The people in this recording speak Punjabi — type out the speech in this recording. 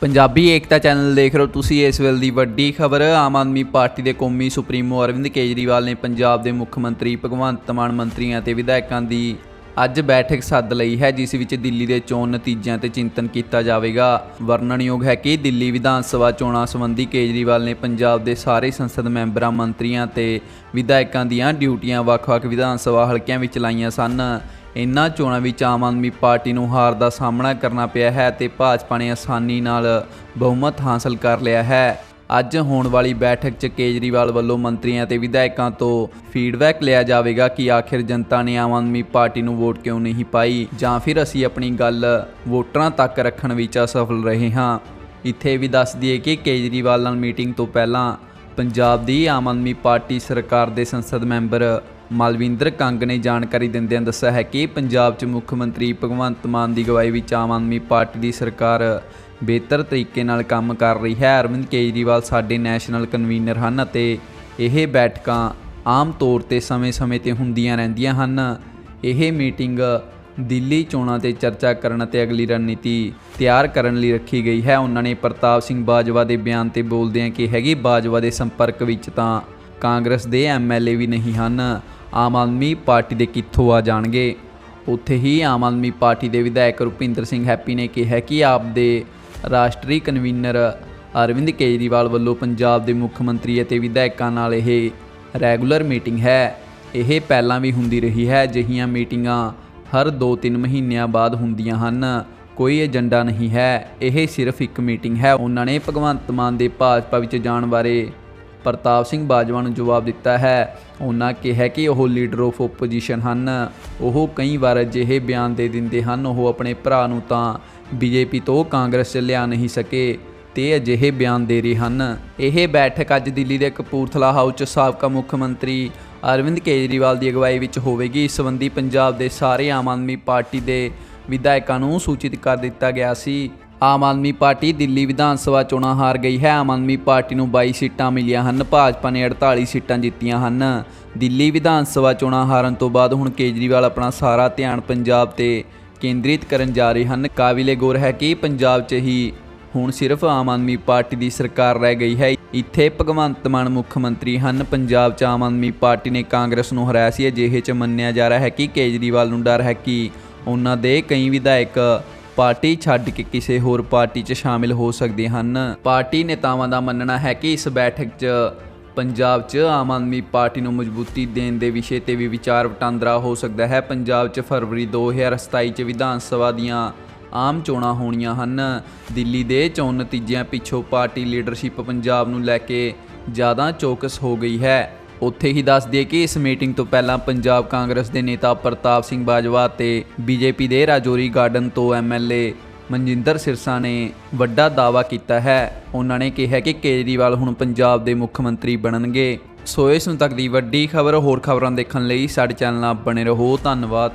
ਪੰਜਾਬੀ ਏਕਤਾ ਚੈਨਲ ਦੇਖ ਰਹੇ ਹੋ ਤੁਸੀਂ ਇਸ ਵੇਲੇ ਦੀ ਵੱਡੀ ਖਬਰ। ਆਮ ਆਦਮੀ ਪਾਰਟੀ ਦੇ ਕੌਮੀ ਸੁਪਰੀਮੋ ਅਰਵਿੰਦ ਕੇਜਰੀਵਾਲ ਨੇ ਪੰਜਾਬ ਦੇ ਮੁੱਖ ਮੰਤਰੀ, ਭਗਵੰਤ ਮਾਨ ਮੰਤਰੀਆਂ ਤੇ ਵਿਧਾਇਕਾਂ ਦੀ ਅੱਜ ਬੈਠਕ ਸੱਦ ਲਈ ਹੈ, ਜਿਸ ਵਿੱਚ ਦਿੱਲੀ ਦੇ ਚੋਣ ਨਤੀਜਿਆਂ ਤੇ ਚਿੰਤਨ ਕੀਤਾ ਜਾਵੇਗਾ। ਵਰਣਨਯੋਗ ਹੈ ਕਿ ਦਿੱਲੀ ਵਿਧਾਨ ਸਭਾ ਚੋਣਾਂ ਸੰਬੰਧੀ ਕੇਜਰੀਵਾਲ ਨੇ ਪੰਜਾਬ ਦੇ ਸਾਰੇ ਸੰਸਦ ਮੈਂਬਰਾਂ, ਮੰਤਰੀਆਂ ਤੇ ਵਿਧਾਇਕਾਂ ਦੀਆਂ ਡਿਊਟੀਆਂ ਵੱਖ-ਵੱਖ ਵਿਧਾਨ ਸਭਾ ਹਲਕਿਆਂ ਵਿੱਚ ਲਾਈਆਂ ਸਨ। ਇਨ੍ਹਾਂ ਚੋਣਾਂ ਵਿੱਚ ਆਮ ਆਦਮੀ ਪਾਰਟੀ ਨੂੰ ਹਾਰ ਦਾ ਸਾਹਮਣਾ ਕਰਨਾ ਪਿਆ ਹੈ ਤੇ ਭਾਜਪਾ ਨੇ ਆਸਾਨੀ ਨਾਲ ਬਹੁਮਤ ਹਾਸਲ ਕਰ ਲਿਆ ਹੈ। ਅੱਜ ਹੋਣ ਵਾਲੀ ਬੈਠਕ 'ਚ ਕੇਜਰੀਵਾਲ ਵੱਲੋਂ ਮੰਤਰੀਆਂ ਤੇ ਵਿਧਾਇਕਾਂ ਤੋਂ ਫੀਡਬੈਕ ਲਿਆ ਜਾਵੇਗਾ ਕਿ ਆਖਿਰ ਜਨਤਾ ਨੇ ਆਮ ਆਦਮੀ ਪਾਰਟੀ ਨੂੰ ਵੋਟ ਕਿਉਂ ਨਹੀਂ ਪਾਈ ਜਾਂ ਫਿਰ ਅਸੀਂ ਆਪਣੀ ਗੱਲ ਵੋਟਰਾਂ ਤੱਕ ਰੱਖਣ ਵਿੱਚ ਅਸਫਲ ਰਹੇ ਹਾਂ। ਇੱਥੇ ਵੀ ਦੱਸ ਦਈਏ ਕਿ ਕੇਜਰੀਵਾਲ ਨਾਲ ਮੀਟਿੰਗ ਤੋਂ ਪਹਿਲਾਂ ਪੰਜਾਬ ਦੀ ਆਮ ਆਦਮੀ ਪਾਰਟੀ ਸਰਕਾਰ ਦੇ ਸੰਸਦ ਮੈਂਬਰ ਮਲਵਿੰਦਰ ਕੰਗ ਨੇ ਜਾਣਕਾਰੀ ਦਿੰਦਿਆਂ ਦੱਸਿਆ ਹੈ ਕਿ ਪੰਜਾਬ 'ਚ ਮੁੱਖ ਮੰਤਰੀ ਭਗਵੰਤ ਮਾਨ ਦੀ ਅਗਵਾਈ ਵਿੱਚ ਆਮ ਆਦਮੀ ਪਾਰਟੀ ਦੀ ਸਰਕਾਰ ਬਿਹਤਰ ਤਰੀਕੇ ਨਾਲ ਕੰਮ ਕਰ ਰਹੀ ਹੈ। ਅਰਵਿੰਦ ਕੇਜਰੀਵਾਲ ਸਾਡੇ ਨੈਸ਼ਨਲ ਕਨਵੀਨਰ ਹਨ ਅਤੇ ਇਹ ਬੈਠਕਾਂ ਆਮ ਤੌਰ ਤੇ ਸਮੇਂ-ਸਮੇਂ ਤੇ ਹੁੰਦੀਆਂ ਰਹਿੰਦੀਆਂ ਹਨ। ਇਹ ਮੀਟਿੰਗ ਦਿੱਲੀ ਚੋਣਾਂ ਤੇ ਚਰਚਾ ਕਰਨ ਅਤੇ ਅਗਲੀ ਰਣਨੀਤੀ ਤਿਆਰ ਕਰਨ ਲਈ ਰੱਖੀ ਗਈ ਹੈ। ਉਹਨਾਂ ਨੇ ਪ੍ਰਤਾਪ ਸਿੰਘ ਬਾਜਵਾ ਦੇ ਬਿਆਨ ਤੇ ਬੋਲਦਿਆਂ ਕਿ ਹੈਗੀ ਬਾਜਵਾ ਦੇ ਸੰਪਰਕ ਵਿੱਚ ਤਾਂ ਕਾਂਗਰਸ ਦੇ ਐਮਐਲਏ ਵੀ ਨਹੀਂ ਹਨ। ਆਮ ਆਦਮੀ ਪਾਰਟੀ ਦੇ ਕਿੱਥੋਂ ਆ ਜਾਣਗੇ? ਉੱਥੇ ਹੀ ਆਮ ਆਦਮੀ ਪਾਰਟੀ ਦੇ ਵਿਧਾਇਕ ਰੁਪਿੰਦਰ ਸਿੰਘ ਹੈਪੀ ਨੇ ਕਿਹਾ ਕਿ ਆਪ ਦੇ ਰਾਸ਼ਟਰੀ ਕਨਵੀਨਰ ਅਰਵਿੰਦ ਕੇਜਰੀਵਾਲ ਵੱਲੋਂ ਪੰਜਾਬ ਦੇ ਮੁੱਖ ਮੰਤਰੀ ਅਤੇ ਵਿਧਾਇਕਾਂ ਨਾਲ ਇਹ ਰੈਗੂਲਰ ਮੀਟਿੰਗ ਹੈ। ਇਹ ਪਹਿਲਾਂ ਵੀ ਹੁੰਦੀ ਰਹੀ ਹੈ। ਅਜਿਹੀਆਂ ਮੀਟਿੰਗਾਂ ਹਰ 2-3 ਮਹੀਨਿਆਂ ਬਾਅਦ ਹੁੰਦੀਆਂ ਹਨ। ਕੋਈ ਏਜੰਡਾ ਨਹੀਂ ਹੈ। ਇਹ ਸਿਰਫ ਇੱਕ ਮੀਟਿੰਗ ਹੈ। ਉਹਨਾਂ ਨੇ ਭਗਵੰਤ ਮਾਨ ਦੇ ਭਾਜਪਾ ਵਿੱਚ ਜਾਣ ਬਾਰੇ ਪ੍ਰਤਾਪ ਸਿੰਘ ਬਾਜਵਾ ਨੂੰ ਜਵਾਬ ਦਿੱਤਾ ਹੈ। ਉਹਨਾਂ ਕਿਹਾ ਕਿ ਉਹ ਲੀਡਰ ਆਫ ਓਪੋਜੀਸ਼ਨ ਹਨ। ਉਹ ਕਈ ਵਾਰ ਅਜਿਹੇ ਬਿਆਨ ਦੇ ਦਿੰਦੇ ਹਨ। ਉਹ ਆਪਣੇ ਭਰਾ ਨੂੰ ਤਾਂ ਬੀਜੇਪੀ ਤੋਂ ਕਾਂਗਰਸ 'ਚ ਲਿਆ ਨਹੀਂ ਸਕੇ ਤੇ ਅਜਿਹੇ ਬਿਆਨ ਦੇ ਰਹੇ ਹਨ। ਇਹ ਬੈਠਕ ਅੱਜ ਦਿੱਲੀ ਦੇ ਕਪੂਰਥਲਾ ਹਾਊਸ 'ਚ ਸਾਬਕਾ ਮੁੱਖ ਮੰਤਰੀ ਅਰਵਿੰਦ ਕੇਜਰੀਵਾਲ ਦੀ ਅਗਵਾਈ ਵਿੱਚ ਹੋਵੇਗੀ। ਇਸ ਸੰਬੰਧੀ ਪੰਜਾਬ ਦੇ ਸਾਰੇ ਆਮ ਆਦਮੀ ਪਾਰਟੀ ਦੇ ਵਿਧਾਇਕਾਂ ਨੂੰ ਸੂਚਿਤ ਕਰ ਦਿੱਤਾ ਗਿਆ ਸੀ। ਆਮ ਆਦਮੀ ਪਾਰਟੀ ਦਿੱਲੀ ਵਿਧਾਨ ਸਭਾ ਚੋਣਾਂ ਹਾਰ ਗਈ ਹੈ। ਆਮ ਆਦਮੀ ਪਾਰਟੀ ਨੂੰ 22 ਸੀਟਾਂ ਮਿਲੀਆਂ ਹਨ। ਭਾਜਪਾ ਨੇ 48 ਸੀਟਾਂ ਜਿੱਤੀਆਂ ਹਨ। ਦਿੱਲੀ ਵਿਧਾਨ ਸਭਾ ਚੋਣਾਂ ਹਾਰਨ ਤੋਂ ਬਾਅਦ ਹੁਣ ਕੇਜਰੀਵਾਲ ਆਪਣਾ ਸਾਰਾ ਧਿਆਨ ਪੰਜਾਬ ਤੇ ਕੇਂਦਰਿਤ ਕਰਨ ਜਾ ਰਹੇ ਹਨ। ਕਾਬਿਲੇ ਗੌਰ ਹੈ ਕਿ ਪੰਜਾਬ 'ਚ ਹੀ ਹੁਣ ਸਿਰਫ ਆਮ ਆਦਮੀ ਪਾਰਟੀ ਦੀ ਸਰਕਾਰ ਰਹਿ ਗਈ ਹੈ। ਇੱਥੇ ਭਗਵੰਤ ਮਾਨ ਮੁੱਖ ਮੰਤਰੀ ਹਨ। ਪੰਜਾਬ 'ਚ ਆਮ ਆਦਮੀ ਪਾਰਟੀ ਨੇ ਕਾਂਗਰਸ ਨੂੰ ਹਰਾਇਆ ਸੀ। ਅਜਿਹੇ 'ਚ ਮੰਨਿਆ ਜਾ ਰਿਹਾ ਹੈ ਕਿ ਕੇਜਰੀਵਾਲ ਨੂੰ ਡਰ ਹੈ ਕਿ ਉਹਨਾਂ ਦੇ ਕਈ ਵਿਧਾਇਕ ਪਾਰਟੀ ਛੱਡ ਕੇ ਕਿਸੇ ਹੋਰ ਪਾਰਟੀ 'ਚ ਸ਼ਾਮਿਲ ਹੋ ਸਕਦੇ ਹਨ। ਪਾਰਟੀ ਨੇਤਾਵਾਂ ਦਾ ਮੰਨਣਾ ਹੈ ਕਿ ਇਸ ਬੈਠਕ 'ਚ ਪੰਜਾਬ 'ਚ ਆਮ ਆਦਮੀ ਪਾਰਟੀ ਨੂੰ ਮਜ਼ਬੂਤੀ ਦੇਣ ਦੇ ਵਿਸ਼ੇ ਤੇ ਵੀ ਵਿਚਾਰ ਵਟਾਂਦਰਾ ਹੋ ਸਕਦਾ ਹੈ। ਪੰਜਾਬ 'ਚ ਫਰਵਰੀ 2027 'ਚ ਵਿਧਾਨ ਸਭਾ ਦੀਆਂ ਆਮ ਚੋਣਾਂ ਹੋਣੀਆਂ ਹਨ। ਦਿੱਲੀ ਦੇ ਚੋਣ ਨਤੀਜਿਆਂ ਪਿੱਛੋਂ ਪਾਰਟੀ ਲੀਡਰਸ਼ਿਪ ਪੰਜਾਬ ਨੂੰ ਲੈ ਕੇ ਜ਼ਿਆਦਾ ਚੌਕਸ ਹੋ ਗਈ ਹੈ। ਉੱਥੇ ਹੀ ਦੱਸ ਦਈਏ ਕਿ ਇਸ ਮੀਟਿੰਗ ਤੋਂ ਪਹਿਲਾਂ ਪੰਜਾਬ ਕਾਂਗਰਸ ਦੇ ਨੇਤਾ ਪ੍ਰਤਾਪ ਸਿੰਘ ਬਾਜਵਾ ਤੇ ਬੀਜੇਪੀ ਦੇ ਰਾਜੌਰੀ ਗਾਰਡਨ ਤੋਂ ਐਮਐਲਏ ਮਨਜਿੰਦਰ ਸਿਰਸਾ ਨੇ ਵੱਡਾ ਦਾਅਵਾ ਕੀਤਾ ਹੈ। ਉਹਨਾਂ ਨੇ ਕਿਹਾ ਕਿ ਕੇਜਰੀਵਾਲ ਹੁਣ ਪੰਜਾਬ ਦੇ ਮੁੱਖ ਮੰਤਰੀ ਬਣਨਗੇ। ਸੋ ਇਸ ਨੂੰ ਤੱਕ ਦੀ ਵੱਡੀ ਖਬਰ, ਹੋਰ ਖਬਰਾਂ ਦੇਖਣ ਲਈ ਸਾਡੇ ਚੈਨਲ ਨਾਲ ਬਣੇ ਰਹੋ। ਧੰਨਵਾਦ।